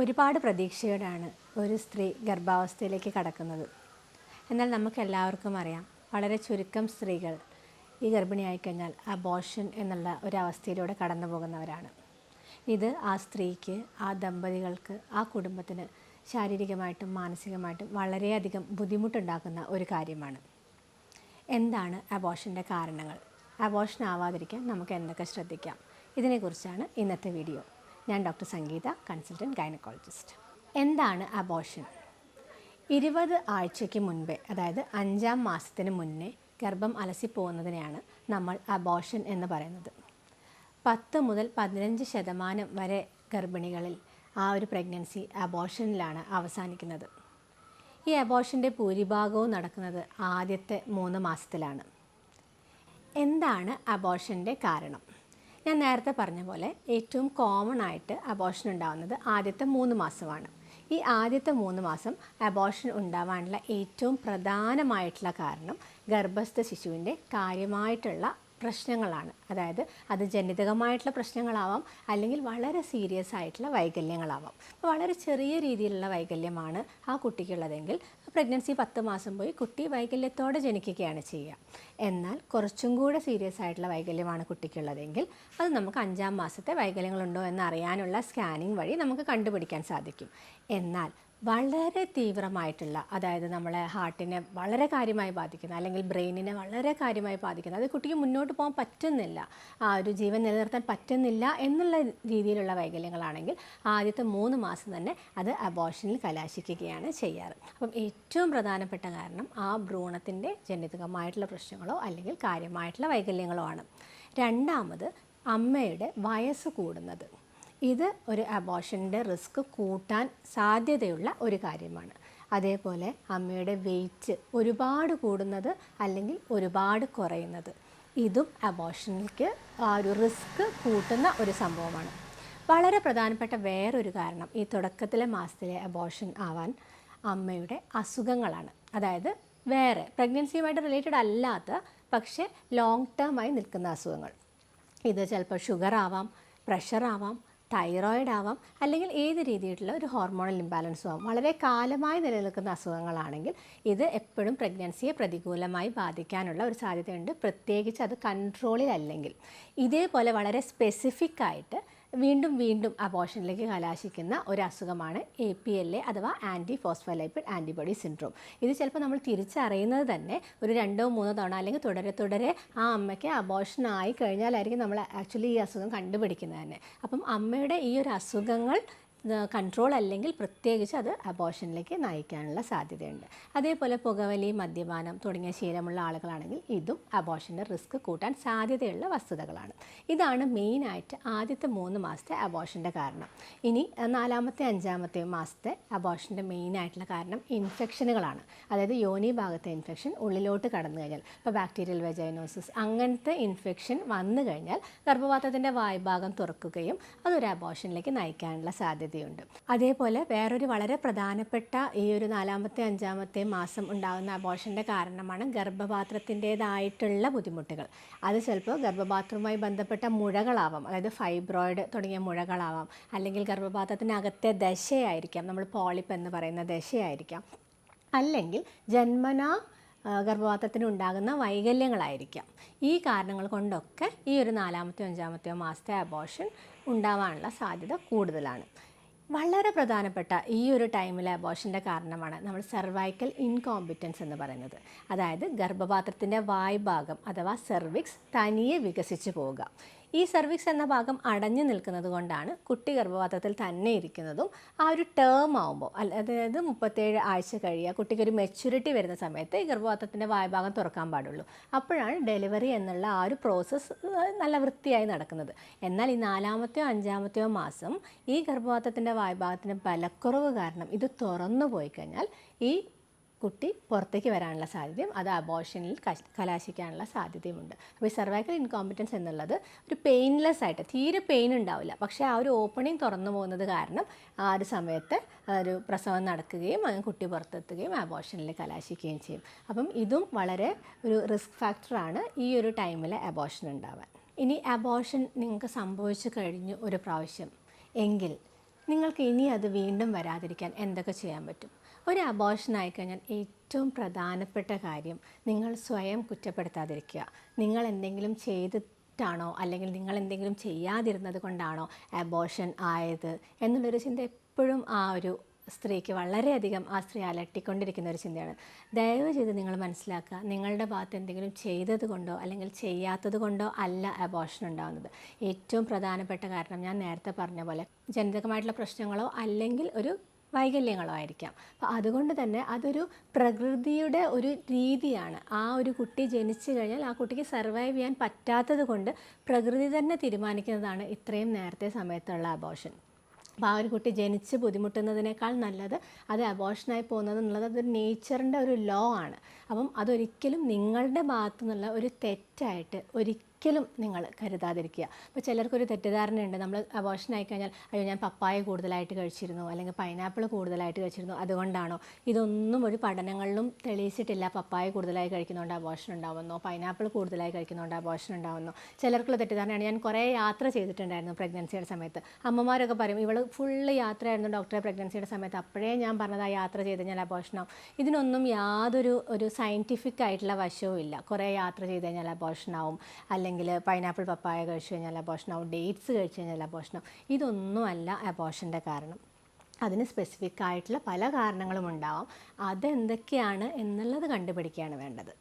ഒരുപാട് പ്രതീക്ഷയോടാണ് ഒരു സ്ത്രീ ഗർഭാവസ്ഥയിലേക്ക് കടക്കുന്നത്. എന്നാൽ നമുക്ക് എല്ലാവർക്കും അറിയാം വളരെ ചുരുക്കം സ്ത്രീകൾ ഈ ഗർഭിണിയായി കഴിഞ്ഞാൽ അബോഷൻ എന്നുള്ള ഒരവസ്ഥയിലൂടെ കടന്നു പോകുന്നവരാണ് ഇത് ആ സ്ത്രീക്ക് ആ ദമ്പതികൾക്ക് ആ കുടുംബത്തിന് ശാരീരികമായിട്ടും മാനസികമായിട്ടും വളരെയധികം ബുദ്ധിമുട്ടുണ്ടാക്കുന്ന ഒരു കാര്യമാണ്. എന്താണ് അബോഷന്റെ കാരണങ്ങൾ? അബോഷൻ ആവാതിരിക്കാൻ നമുക്ക് എന്തൊക്കെ ശ്രദ്ധിക്കാം? ഇതിനെക്കുറിച്ചാണ് ഇന്നത്തെ വീഡിയോ ഞാൻ ഡോക്ടർ സംഗീത കൺസൾട്ടന്റ് ഗൈനക്കോളജിസ്റ്റ്. എന്താണ് അബോഷൻ ഇരുപത് ആഴ്ചയ്ക്ക് മുൻപേ അതായത് അഞ്ചാം മാസത്തിന് മുന്നേ ഗർഭം അലസിപ്പോകുന്നതിനെയാണ് നമ്മൾ അബോഷൻ എന്ന് പറയുന്നത്. പത്ത് മുതൽ പതിനഞ്ച് ശതമാനം വരെ ഗർഭിണികളിൽ ആ ഒരു പ്രഗ്നൻസി അബോഷനിലാണ് അവസാനിക്കുന്നത്. ഈ അബോഷന്റെ ഭൂരിഭാഗവും നടക്കുന്നത് ആദ്യത്തെ മൂന്ന് മാസത്തിലാണ്. എന്താണ് അബോഷന്റെ കാരണം? ഞാൻ നേരത്തെ പറഞ്ഞ പോലെ ഏറ്റവും കോമൺ ആയിട്ട് അബോഷൻ ഉണ്ടാകുന്നത് ആദ്യത്തെ മൂന്ന് മാസമാണ്. ഈ ആദ്യത്തെ മൂന്ന് മാസം അബോഷൻ ഉണ്ടാവാനുള്ള ഏറ്റവും പ്രധാനമായിട്ടുള്ള കാരണം ഗർഭസ്ഥ ശിശുവിന്റെ കാര്യമായിട്ടുള്ള പ്രശ്നങ്ങളാണ്. അതായത് അത് ജനിതകമായിട്ടുള്ള പ്രശ്നങ്ങളാവാം അല്ലെങ്കിൽ വളരെ സീരിയസ് ആയിട്ടുള്ള വൈകല്യങ്ങളാവാം. വളരെ ചെറിയ രീതിയിലുള്ള വൈകല്യമാണ് ആ കുട്ടിക്കുള്ളതെങ്കിൽ പ്രഗ്നൻസി പത്ത് മാസം പോയി കുട്ടി വൈകല്യത്തോടെ ജനിക്കുകയാണ് ചെയ്യുക. എന്നാൽ കുറച്ചും കൂടെ സീരിയസ് ആയിട്ടുള്ള വൈകല്യമാണ് കുട്ടിക്കുള്ളതെങ്കിൽ അത് നമുക്ക് അഞ്ചാം മാസത്തെ വൈകല്യങ്ങളുണ്ടോ എന്ന് അറിയാനുള്ള സ്കാനിങ് വഴി നമുക്ക് കണ്ടുപിടിക്കാൻ സാധിക്കും. എന്നാൽ വളരെ തീവ്രമായിട്ടുള്ള അതായത് നമ്മളെ ഹാർട്ടിനെ വളരെ കാര്യമായി ബാധിക്കുന്ന അല്ലെങ്കിൽ ബ്രെയിനിനെ വളരെ കാര്യമായി ബാധിക്കുന്ന അത് കുട്ടിക്ക് മുന്നോട്ട് പോകാൻ പറ്റുന്നില്ല ആ ഒരു ജീവൻ നിലനിർത്താൻ പറ്റുന്നില്ല എന്നുള്ള രീതിയിലുള്ള വൈകല്യങ്ങളാണെങ്കിൽ ആദ്യത്തെ മൂന്ന് മാസം തന്നെ അത് അബോഷനിൽ കലാശിക്കുകയാണ് ചെയ്യാറ്. അപ്പം ഏറ്റവും പ്രധാനപ്പെട്ട കാരണം ആ ഭ്രൂണത്തിന്റെ ജനിതകമായിട്ടുള്ള പ്രശ്നങ്ങളോ അല്ലെങ്കിൽ കാര്യമായിട്ടുള്ള വൈകല്യങ്ങളോ ആണ്. രണ്ടാമത് അമ്മയുടെ വയസ്സ് കൂടുന്നത്. ഇത് ഒരു അബോഷന്റെ റിസ്ക് കൂട്ടാൻ സാധ്യതയുള്ള ഒരു കാര്യമാണ്. അതേപോലെ അമ്മയുടെ വെയിറ്റ് ഒരുപാട് കൂടുന്നത് അല്ലെങ്കിൽ ഒരുപാട് കുറയുന്നത്. ഇതും അബോഷനിലേക്ക് ആ ഒരു റിസ്ക് കൂട്ടുന്ന ഒരു സംഭവമാണ്. വളരെ പ്രധാനപ്പെട്ട വേറൊരു കാരണം ഈ തുടക്കത്തിലെ മാസത്തിലെ അബോഷൻ ആവാൻ അമ്മയുടെ അസുഖങ്ങളാണ്. അതായത് വേറെ പ്രഗ്നൻസിയുമായിട്ട് റിലേറ്റഡ് അല്ലാത്ത പക്ഷേ ലോങ് ടേമായി നിൽക്കുന്ന അസുഖങ്ങൾ. ഇത് ചിലപ്പോൾ ഷുഗർ ആവാം പ്രഷർ ആവാം തൈറോയിഡ് ആവാം അല്ലെങ്കിൽ ഏത് രീതിയിലുള്ള ഒരു ഹോർമോണൽ ഇംബാലൻസും ആവാം. വളരെ കാലമായി നിലനിൽക്കുന്ന അസുഖങ്ങളാണെങ്കിൽ ഇത് എപ്പോഴും പ്രഗ്നൻസിയെ പ്രതികൂലമായി ബാധിക്കാനുള്ള ഒരു സാധ്യതയുണ്ട്. പ്രത്യേകിച്ച് അത് കൺട്രോളിലല്ലെങ്കിൽ ഇതേപോലെ വളരെ സ്പെസിഫിക് ആയിട്ട് വീണ്ടും വീണ്ടും അബോഷനിലേക്ക് കലാശിക്കുന്ന ഒരു അസുഖമാണ് എ പി എൽ എ അഥവാ ആന്റി ഫോസ്ഫോലൈപ്പിഡ് ആന്റിബോഡി സിൻഡ്രോം ഇത് ചിലപ്പോൾ നമ്മൾ തിരിച്ചറിയുന്നത് തന്നെ ഒരു രണ്ടോ മൂന്നോ തവണ അല്ലെങ്കിൽ തുടരെ തുടരെ ആ അമ്മയ്ക്ക് അബോഷൻ ആയി കഴിഞ്ഞാലായിരിക്കും നമ്മൾ ആക്ച്വലി ഈ അസുഖം കണ്ടുപിടിക്കുന്നത് തന്നെ. അപ്പം അമ്മയുടെ ഈ ഒരു അസുഖങ്ങൾ കൺട്രോൾ അല്ലെങ്കിൽ പ്രത്യേകിച്ച് അത് അബോഷനിലേക്ക് നയിക്കാനുള്ള സാധ്യതയുണ്ട്. അതേപോലെ പുകവലി മദ്യപാനം തുടങ്ങിയ ശീലമുള്ള ആളുകളാണെങ്കിൽ ഇതും അബോഷന്റെ റിസ്ക് കൂട്ടാൻ സാധ്യതയുള്ള വസ്തുതകളാണ്. ഇതാണ് മെയിനായിട്ട് ആദ്യത്തെ മൂന്ന് മാസത്തെ അബോഷന്റെ കാരണം. ഇനി നാലാമത്തെ അഞ്ചാമത്തെ മാസത്തെ അബോഷന്റെ മെയിനായിട്ടുള്ള കാരണം ഇൻഫെക്ഷനുകളാണ് അതായത് യോനി ഭാഗത്തെ ഇൻഫെക്ഷൻ ഉള്ളിലോട്ട് കടന്നു കഴിഞ്ഞാൽ ഇപ്പോൾ ബാക്ടീരിയൽ വെജൈനോസിസ് അങ്ങനത്തെ ഇൻഫെക്ഷൻ വന്നു കഴിഞ്ഞാൽ ഗർഭപാത്രത്തിന്റെ വായ്ഭാഗം തുറക്കുകയും അതൊരു അബോഷനിലേക്ക് നയിക്കാനുള്ള സാധ്യത സാധ്യതയുണ്ട്. അതേപോലെ വേറൊരു വളരെ പ്രധാനപ്പെട്ട ഈ ഒരു നാലാമത്തെ അഞ്ചാമത്തെ മാസം ഉണ്ടാകുന്ന അബോഷന്റെ കാരണമാണ് ഗർഭപാത്രത്തിന്റേതായിട്ടുള്ള ബുദ്ധിമുട്ടുകൾ. അത് ചിലപ്പോൾ ഗർഭപാത്രവുമായി ബന്ധപ്പെട്ട മുഴകളാവാം. അതായത് ഫൈബ്രോയിഡ് തുടങ്ങിയ മുഴകളാവാം. അല്ലെങ്കിൽ ഗർഭപാത്രത്തിനകത്തെ ദശയായിരിക്കാം. നമ്മൾ പോളിപ്പ് എന്ന് പറയുന്ന ദശയായിരിക്കാം. അല്ലെങ്കിൽ ജന്മനാ ഗർഭപാത്രത്തിന് ഉണ്ടാകുന്ന വൈകല്യങ്ങളായിരിക്കാം. ഈ കാരണങ്ങൾ കൊണ്ടൊക്കെ ഈ ഒരു നാലാമത്തെയോ അഞ്ചാമത്തെയോ മാസത്തെ അബോഷൻ ഉണ്ടാവാനുള്ള സാധ്യത കൂടുതലാണ്. വളരെ പ്രധാനപ്പെട്ട ഈ ഒരു ടൈമിലെ അബോഷന്റെ കാരണമാണ് നമ്മൾ സെർവൈക്കൽ ഇൻകോമ്പിറ്റൻസ് എന്ന് പറയുന്നത്. അതായത് ഗർഭപാത്രത്തിന്റെ വായ്ഭാഗം അഥവാ സെർവിക്സ് തനിയെ വികസിച്ച് പോവുക. ഈ സെർവിക്സ് എന്ന ഭാഗം അടഞ്ഞു നിൽക്കുന്നത് കൊണ്ടാണ് കുട്ടി ഗർഭപാത്രത്തിൽ തന്നെ ഇരിക്കുന്നതും ആ ഒരു ടേം ആവുമ്പോൾ അതായത് മുപ്പത്തേഴ് ആഴ്ച കഴിയുക കുട്ടിക്ക് ഒരു മെച്യൂരിറ്റി വരുന്ന സമയത്ത് ഈ ഗർഭപാത്രത്തിന്റെ വായഭാഗം തുറക്കാൻ പാടുള്ളൂ. അപ്പോഴാണ് ഡെലിവറി എന്നുള്ള ആ ഒരു പ്രോസസ്സ് നല്ല വൃത്തിയായി നടക്കുന്നത്. എന്നാൽ ഈ നാലാമത്തെയോ അഞ്ചാമത്തെയോ മാസം ഈ ഗർഭപാത്രത്തിന്റെ വായഭാഗത്തിന്റെ ബലക്കുറവ് കാരണം ഇത് തുറന്നു പോയി കഴിഞ്ഞാൽ ഈ കുട്ടി പുറത്തേക്ക് വരാനുള്ള സാധ്യതയും അത് അബോഷനിൽ കലാശിക്കാനുള്ള സാധ്യതയുമുണ്ട്. അപ്പോൾ ഈ സർവൈക്കൽ ഇൻകോമ്പിറ്റൻസ് എന്നുള്ളത് ഒരു പെയിൻലെസ് ആയിട്ട് തീരെ പെയിൻ ഉണ്ടാവില്ല. പക്ഷേ ആ ഒരു ഓപ്പണിംഗ് തുറന്നു പോകുന്നത് കാരണം ആ ഒരു സമയത്ത് ഒരു പ്രസവം നടക്കുകയും അങ്ങനെ കുട്ടി പുറത്തെത്തുകയും അബോഷനിൽ കലാശിക്കുകയും ചെയ്യും. അപ്പം ഇതും വളരെ ഒരു റിസ്ക് ഫാക്ടറാണ് ഈ ഒരു ടൈമിൽ അബോഷൻ ഉണ്ടാവാൻ. ഇനി അബോഷൻ നിങ്ങൾക്ക് സംഭവിച്ചു കഴിഞ്ഞു ഒരു പ്രാവശ്യം. എങ്കിൽ നിങ്ങൾക്ക് ഇനി അത് വീണ്ടും വരാതിരിക്കാൻ എന്തൊക്കെ ചെയ്യാൻ പറ്റും? ഒരു അബോഷൻ ആയിക്കഴിഞ്ഞാൽ ഏറ്റവും പ്രധാനപ്പെട്ട കാര്യം നിങ്ങൾ സ്വയം കുറ്റപ്പെടുത്താതിരിക്കുക. നിങ്ങൾ എന്തെങ്കിലും ചെയ്തിട്ടാണോ അല്ലെങ്കിൽ നിങ്ങൾ എന്തെങ്കിലും ചെയ്യാതിരുന്നത് കൊണ്ടാണോ അബോഷൻ ആയത് എന്നുള്ളൊരു ചിന്ത എപ്പോഴും ആ ഒരു സ്ത്രീക്ക് വളരെയധികം ആ സ്ത്രീ അലട്ടിക്കൊണ്ടിരിക്കുന്ന ഒരു ചിന്തയാണ്. ദയവ് ചെയ്ത് നിങ്ങൾ മനസ്സിലാക്കുക നിങ്ങളുടെ ഭാഗത്ത് എന്തെങ്കിലും ചെയ്തത് കൊണ്ടോ അല്ലെങ്കിൽ ചെയ്യാത്തത് കൊണ്ടോ അല്ല അബോഷൻ ഉണ്ടാകുന്നത് ഏറ്റവും പ്രധാനപ്പെട്ട കാരണം ഞാൻ നേരത്തെ പറഞ്ഞ പോലെ ജനിതകമായിട്ടുള്ള പ്രശ്നങ്ങളോ അല്ലെങ്കിൽ ഒരു വൈകല്യങ്ങളോ ആയിരിക്കാം അപ്പോൾ അതുകൊണ്ട് തന്നെ അതൊരു പ്രകൃതിയുടെ ഒരു രീതിയാണ്. ആ ഒരു കുട്ടി ജനിച്ചു കഴിഞ്ഞാൽ ആ കുട്ടിക്ക് സർവൈവ് ചെയ്യാൻ പറ്റാത്തത് കൊണ്ട് പ്രകൃതി തന്നെ തീരുമാനിക്കുന്നതാണ് ഇത്രയും നേരത്തെ സമയത്തുള്ള അബോഷൻ അപ്പോൾ ആ ഒരു കുട്ടി ജനിച്ച് ബുദ്ധിമുട്ടുന്നതിനേക്കാൾ നല്ലത് അത് അബോഷനായി പോകുന്നത് എന്നുള്ളത് അതൊരു നേച്ചറിന്റെ ഒരു ലോ ആണ്. അപ്പം അതൊരിക്കലും നിങ്ങളുടെ ഭാഗത്തു നിന്നുള്ള ഒരു തെറ്റായിട്ട് ഒരിക്കലും നിങ്ങൾ കരുതാതിരിക്കുക. അപ്പോൾ ചിലർക്കൊരു തെറ്റിദ്ധാരണയുണ്ട്. നമ്മൾ അബോഷൻ ആയി കഴിഞ്ഞാൽ അയ്യോ ഞാൻ പപ്പായ കൂടുതലായിട്ട് കഴിച്ചിരുന്നു അല്ലെങ്കിൽ പൈനാപ്പിൾ കൂടുതലായിട്ട് കഴിച്ചിരുന്നു അതുകൊണ്ടാണോ? ഇതൊന്നും ഒരു പഠനങ്ങളിലും തെളിയിച്ചിട്ടില്ല. പപ്പായ കൂടുതലായി കഴിക്കുന്നതുകൊണ്ട് അബോഷൻ ഉണ്ടാവുന്നു? പൈനാപ്പിൾ കൂടുതലായി കഴിക്കുന്നതുകൊണ്ട് അബോഷൻ ഉണ്ടാവുന്നു? ചിലർക്കുള്ള തെറ്റിദ്ധാരണയാണ്. ഞാൻ കുറേ യാത്ര ചെയ്തിട്ടുണ്ടായിരുന്നു പ്രഗ്നൻസിയുടെ സമയത്ത്. അമ്മമാരൊക്കെ പറയും ഇവൾ ഫുള്ള് യാത്രയായിരുന്നു ഡോക്ടറെ പ്രഗ്നൻസിയുടെ സമയത്ത്. അപ്പോഴേ ഞാൻ പറഞ്ഞത് ആ യാത്ര ചെയ്ത് കഴിഞ്ഞാൽ അബോഷനാവും ഇതിനൊന്നും യാതൊരു ഒരു സയന്റിഫിക് ആയിട്ടുള്ള വശവും ഇല്ല കുറേ യാത്ര ചെയ്ത് കഴിഞ്ഞാൽ അബോഷനാവും അല്ലെങ്കിൽ പൈനാപ്പിൾ പപ്പായ കഴിച്ചു കഴിഞ്ഞാൽ അബോഷനാവും ഡേറ്റ്സ് കഴിച്ചു കഴിഞ്ഞാൽ അബോഷനാവും ഇതൊന്നുമല്ല അബോഷന്റെ കാരണം. അതിന് സ്പെസിഫിക് ആയിട്ടുള്ള പല കാരണങ്ങളും ഉണ്ടാവാം. അതെന്തൊക്കെയാണ് എന്നുള്ളത് കണ്ടുപിടിക്കുകയാണ് വേണ്ടത്.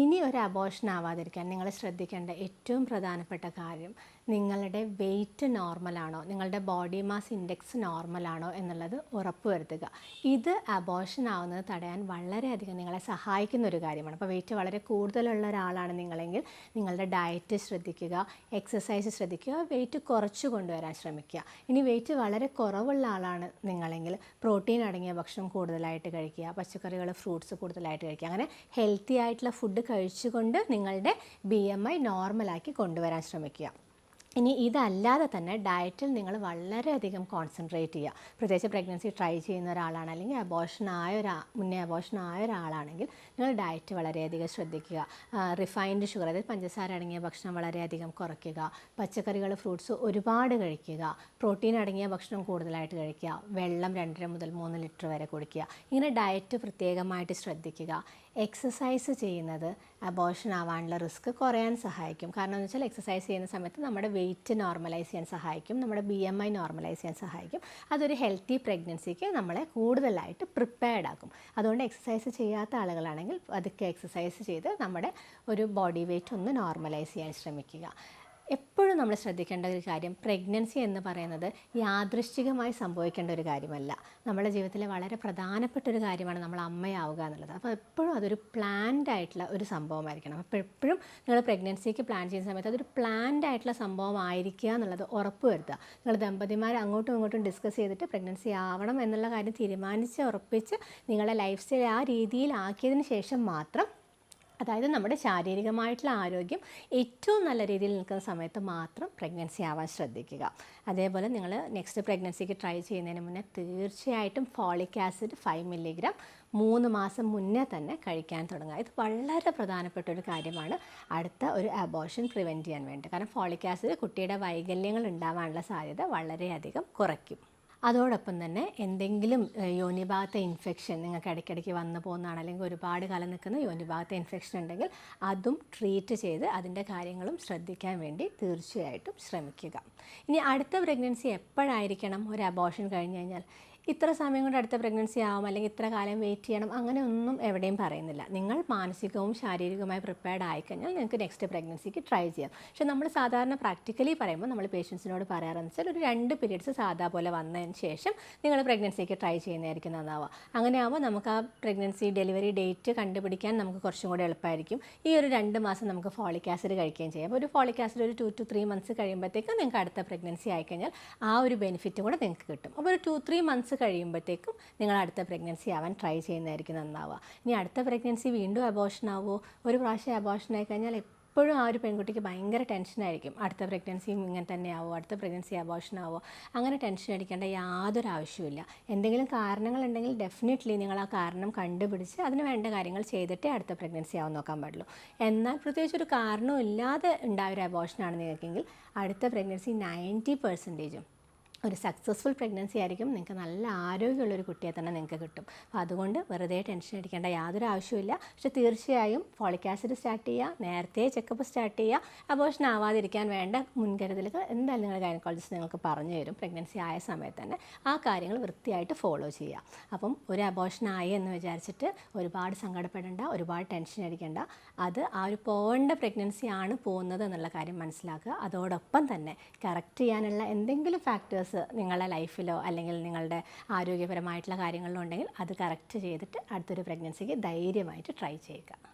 ഇനി ഒരു അബോഷൻ ആവാതിരിക്കാൻ നിങ്ങൾ ശ്രദ്ധിക്കേണ്ട ഏറ്റവും പ്രധാനപ്പെട്ട കാര്യം നിങ്ങളുടെ വെയിറ്റ് നോർമലാണോ നിങ്ങളുടെ ബോഡി മാസ് ഇൻഡെക്സ് നോർമലാണോ എന്നുള്ളത് ഉറപ്പുവരുത്തുക ഇത് അബോഷൻ ആവുന്നത് തടയാൻ വളരെയധികം നിങ്ങളെ സഹായിക്കുന്ന ഒരു കാര്യമാണ്. അപ്പോൾ വെയിറ്റ് വളരെ കൂടുതലുള്ള ഒരാളാണ് നിങ്ങളെങ്കിൽ നിങ്ങളുടെ ഡയറ്റ് ശ്രദ്ധിക്കുക എക്സസൈസ് ശ്രദ്ധിക്കുക വെയിറ്റ് കുറച്ച് കൊണ്ടുവരാൻ ശ്രമിക്കുക. ഇനി വെയിറ്റ് വളരെ കുറവുള്ള ആളാണ് നിങ്ങളെങ്കിൽ പ്രോട്ടീൻ അടങ്ങിയ ഭക്ഷണം കൂടുതലായിട്ട് കഴിക്കുക. പച്ചക്കറികൾ ഫ്രൂട്ട്സ് കൂടുതലായിട്ട് കഴിക്കുക. അങ്ങനെ ഹെൽത്തി ആയിട്ടുള്ള ഫുഡ് കഴിച്ചുകൊണ്ട് നിങ്ങളുടെ ബി എം ഐ നോർമലാക്കി കൊണ്ടുവരാൻ ശ്രമിക്കുക. ഇനി ഇതല്ലാതെ തന്നെ ഡയറ്റിൽ നിങ്ങൾ വളരെയധികം കോൺസെൻട്രേറ്റ് ചെയ്യുക. പ്രത്യേകിച്ച് പ്രഗ്നൻസി ട്രൈ ചെയ്യുന്ന ഒരാളാണ് അല്ലെങ്കിൽ അബോഷൻ ആയ ഒരാ മുന്നേ അബോഷൻ ആയ ഒരാളാണെങ്കിൽ നിങ്ങൾ ഡയറ്റ് വളരെയധികം ശ്രദ്ധിക്കുക. റിഫൈൻഡ് ഷുഗർ അതായത് പഞ്ചസാര അടങ്ങിയ ഭക്ഷണം വളരെയധികം കുറയ്ക്കുക. പച്ചക്കറികൾ ഫ്രൂട്ട്സ് ഒരുപാട് കഴിക്കുക. പ്രോട്ടീൻ അടങ്ങിയ ഭക്ഷണം കൂടുതലായിട്ട് കഴിക്കുക. വെള്ളം രണ്ടര മുതൽ മൂന്ന് ലിറ്റർ വരെ കുടിക്കുക. ഇങ്ങനെ ഡയറ്റ് പ്രത്യേകമായിട്ട് ശ്രദ്ധിക്കുക. എക്സസൈസ് ചെയ്യുന്നത് അബോഷൻ ആവാനുള്ള റിസ്ക് കുറയാൻ സഹായിക്കും. കാരണം എന്ന് വെച്ചാൽ എക്സസൈസ് ചെയ്യുന്ന സമയത്ത് നമ്മുടെ വെയിറ്റ് നോർമലൈസ് ചെയ്യാൻ സഹായിക്കും. നമ്മുടെ ബി എം ഐ നോർമലൈസ് ചെയ്യാൻ സഹായിക്കും. അതൊരു ഹെൽത്തി പ്രഗ്നൻസിക്ക് നമ്മളെ കൂടുതലായിട്ട് പ്രിപ്പയർഡ് ആക്കും. അതുകൊണ്ട് എക്സസൈസ് ചെയ്യാത്ത ആളുകളാണെങ്കിൽ അതൊക്കെ എക്സസൈസ് ചെയ്ത് നമ്മുടെ ഒരു ബോഡി വെയിറ്റ് ഒന്ന് നോർമലൈസ് ചെയ്യാൻ ശ്രമിക്കുക. എപ്പോഴും നമ്മൾ ശ്രദ്ധിക്കേണ്ട ഒരു കാര്യം പ്രഗ്നൻസി എന്ന് പറയുന്നത് യാദൃശ്ചികമായി സംഭവിക്കേണ്ട ഒരു കാര്യമല്ല. നമ്മുടെ ജീവിതത്തിലെ വളരെ പ്രധാനപ്പെട്ട ഒരു കാര്യമാണ് നമ്മൾ അമ്മയാവുക എന്നുള്ളത്. അപ്പോൾ എപ്പോഴും അതൊരു പ്ലാൻഡ് ആയിട്ടുള്ള ഒരു സംഭവമായിരിക്കണം. അപ്പോൾ എപ്പോഴും നിങ്ങൾ പ്രഗ്നൻസിക്ക് പ്ലാൻ ചെയ്യുന്ന സമയത്ത് അതൊരു പ്ലാൻഡ് ആയിട്ടുള്ള സംഭവം ആയിരിക്കുക എന്നുള്ളത് ഉറപ്പ് വരുത്തുക. നിങ്ങൾ ദമ്പതിമാർ അങ്ങോട്ടും ഇങ്ങോട്ടും ഡിസ്കസ് ചെയ്തിട്ട് പ്രഗ്നൻസി ആവണം എന്നുള്ള കാര്യം തീരുമാനിച്ച് ഉറപ്പിച്ച് നിങ്ങളുടെ ലൈഫ് സ്റ്റൈൽ ആ രീതിയിലാക്കിയതിന് ശേഷം മാത്രം അതായത് നമ്മുടെ ശാരീരികമായിട്ടുള്ള ആരോഗ്യം ഏറ്റവും നല്ല രീതിയിൽ നിൽക്കുന്ന സമയത്ത് മാത്രം പ്രഗ്നൻസി ആവാൻ ശ്രദ്ധിക്കുക. അതേപോലെ നിങ്ങൾ നെക്സ്റ്റ് പ്രഗ്നൻസിക്ക് ട്രൈ ചെയ്യുന്നതിന് മുന്നേ തീർച്ചയായിട്ടും ഫോളിക് ആസിഡ് ഫൈവ് മില്ലിഗ്രാം മൂന്ന് മാസം മുന്നേ തന്നെ കഴിക്കാൻ തുടങ്ങുക. ഇത് വളരെ പ്രധാനപ്പെട്ട ഒരു കാര്യമാണ്. അടുത്ത ഒരു അബോഷൻ പ്രിവെന്റ് ചെയ്യാൻ വേണ്ടി. കാരണം ഫോളിക് ആസിഡ് കുട്ടിയുടെ വൈകല്യങ്ങൾ ഉണ്ടാവാനുള്ള സാധ്യത വളരെയധികം കുറയ്ക്കും. അതോടൊപ്പം തന്നെ എന്തെങ്കിലും യോനിഭാഗത്തെ ഇൻഫെക്ഷൻ നിങ്ങൾക്ക് ഇടയ്ക്കിടയ്ക്ക് വന്നു പോകുന്നതാണ് അല്ലെങ്കിൽ ഒരുപാട് കാലം നിൽക്കുന്ന യോനിഭാഗത്തെ ഇൻഫെക്ഷൻ ഉണ്ടെങ്കിൽ അതും ട്രീറ്റ് ചെയ്ത് അതിന്റെ കാര്യങ്ങളും ശ്രദ്ധിക്കാൻ വേണ്ടി തീർച്ചയായിട്ടും ശ്രമിക്കുക. ഇനി അടുത്ത പ്രഗ്നൻസി എപ്പോഴായിരിക്കണം? ഒരു അബോഷൻ കഴിഞ്ഞ് കഴിഞ്ഞാൽ ഇത്ര സമയം കൊണ്ട് അടുത്ത പ്രഗ്നൻസി ആവും അല്ലെങ്കിൽ ഇത്ര കാലം വെയിറ്റ് ചെയ്യണം അങ്ങനെ ഒന്നും എവിടെയും പറയുന്നില്ല. നിങ്ങൾ മാനസികവും ശാരീരികവുമായി പ്രിപ്പയർഡ് ആയിക്കഴിഞ്ഞാൽ നിങ്ങൾക്ക് നെക്സ്റ്റ് പ്രഗ്നൻസിക്ക് ട്രൈ ചെയ്യാം. പക്ഷേ നമ്മൾ സാധാരണ പ്രാക്ടിക്കലി പറയുമ്പോൾ നമ്മൾ പേഷ്യൻസിനോട് പറയാറെന്ന് വെച്ചാൽ ഒരു രണ്ട് പീരീഡ്സ് സാധാ പോലെ വന്നതിന് ശേഷം നിങ്ങൾ പ്രഗ്നൻസിക്ക് ട്രൈ ചെയ്യുന്നതായിരിക്കും നന്നാവുക. അങ്ങനെ ആവുമ്പോൾ നമുക്ക് ആ പ്രഗ്നൻസി ഡെലിവറി ഡേറ്റ് കണ്ടുപിടിക്കാൻ നമുക്ക് കുറച്ചും കൂടി എളുപ്പമായിരിക്കും. ഈ ഒരു രണ്ട് മാസം നമുക്ക് ഫോളിക് ആസിഡ് കഴിക്കുകയും ചെയ്യാം. അപ്പോൾ ഒരു ഫോളിക് ആസിഡ് ഒരു ടു ടു ത്രീ മന്ത്സ് കഴിയുമ്പോഴത്തേക്കും നിങ്ങൾക്ക് അടുത്ത പ്രഗ്നൻസി ആയിക്കഴിഞ്ഞാൽ ആ ഒരു ബെനിഫിറ്റ് കൂടെ നിങ്ങൾക്ക് കിട്ടും. അപ്പോൾ ഒരു ടു ത്രീ മന്ത്സ് കഴിയുമ്പോഴത്തേക്കും നിങ്ങൾ അടുത്ത പ്രഗ്നൻസി ആവാൻ ട്രൈ ചെയ്യുന്നതായിരിക്കും നന്നാവുക. ഇനി അടുത്ത പ്രഗ്നൻസി വീണ്ടും അബോഷൻ ആവുമോ? ഒരു പ്രാവശ്യം അബോഷൻ ആയി കഴിഞ്ഞാൽ എപ്പോഴും ആ ഒരു പെൺകുട്ടിക്ക് ഭയങ്കര ടെൻഷനായിരിക്കും അടുത്ത പ്രഗ്നൻസിയും ഇങ്ങനെ തന്നെ ആവുമോ? അടുത്ത പ്രഗ്നൻസി അബോഷൻ ആവുമോ? അങ്ങനെ ടെൻഷൻ അടിക്കേണ്ട യാതൊരു ആവശ്യമില്ല എന്തെങ്കിലും കാരണങ്ങളുണ്ടെങ്കിൽ ഡെഫിനറ്റ്ലി നിങ്ങൾ ആ കാരണം കണ്ടുപിടിച്ച് അതിന് വേണ്ട കാര്യങ്ങൾ ചെയ്തിട്ടേ അടുത്ത പ്രഗ്നൻസി ആവാൻ നോക്കാൻ പാടുള്ളൂ. എന്നാൽ പ്രത്യേകിച്ച് ഒരു കാരണവും ഇല്ലാതെ ഉണ്ടായ ഒരു അബോഷനാണ് നിങ്ങൾക്കെങ്കിൽ അടുത്ത പ്രഗ്നൻസി നയന്റി പെർസെന്റേജും ഒരു സക്സസ്ഫുൾ പ്രഗ്നൻസി ആയിരിക്കും. നിങ്ങൾക്ക് നല്ല ആരോഗ്യമുള്ളൊരു കുട്ടിയെ തന്നെ നിങ്ങൾക്ക് കിട്ടും. അപ്പോൾ അതുകൊണ്ട് വെറുതെ ടെൻഷൻ അടിക്കേണ്ട യാതൊരു ആവശ്യമില്ല പക്ഷേ തീർച്ചയായും ഫോളിക് ആസിഡ് സ്റ്റാർട്ട് ചെയ്യുക നേരത്തെ ചെക്കപ്പ് സ്റ്റാർട്ട് ചെയ്യുക അബോഷൻ ആവാതിരിക്കാൻ വേണ്ട മുൻകരുതലുകൾ എന്തായാലും നിങ്ങൾ ഗൈനക്കോളജിസ്റ്റ് നിങ്ങൾക്ക് പറഞ്ഞു തരും. പ്രഗ്നൻസി ആയ സമയത്ത് തന്നെ ആ കാര്യങ്ങൾ വൃത്തിയായിട്ട് ഫോളോ ചെയ്യുക. അപ്പം ഒരു അബോഷൻ ആയി എന്ന് വിചാരിച്ചിട്ട് ഒരുപാട് സങ്കടപ്പെടേണ്ട ഒരുപാട് ടെൻഷൻ അടിക്കേണ്ട അത് ആ ഒരു പോകേണ്ട പ്രഗ്നൻസി ആണ് പോകുന്നത് എന്നുള്ള കാര്യം മനസ്സിലാക്കുക. അതോടൊപ്പം തന്നെ കറക്റ്റ് ചെയ്യാനുള്ള എന്തെങ്കിലും ഫാക്ടേഴ്സ് നിങ്ങളുടെ ലൈഫിലോ അല്ലെങ്കിൽ നിങ്ങളുടെ ആരോഗ്യപരമായിട്ടുള്ള കാര്യങ്ങളിലോ ഉണ്ടെങ്കിൽ അത് കറക്റ്റ് ചെയ്തിട്ട് അടുത്തൊരു പ്രഗ്നൻസിക്ക് ധൈര്യമായിട്ട് ട്രൈ ചെയ്യുക.